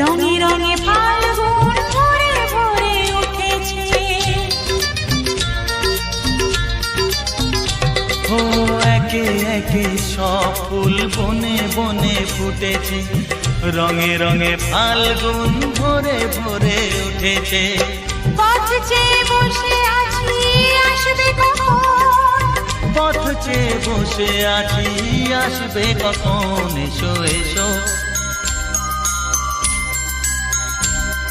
রঙে রঙে ফাল্গুন ভরে ভরে উঠেছে। ও একে একে সব ফুল বনে বনে ফুটেছে। রঙে রঙে ফাল্গুন ভরে ভরে উঠেছে। পথ বসে আছি আসবে কখন? পথ চেয়ে বসে আছি আসবে কখন?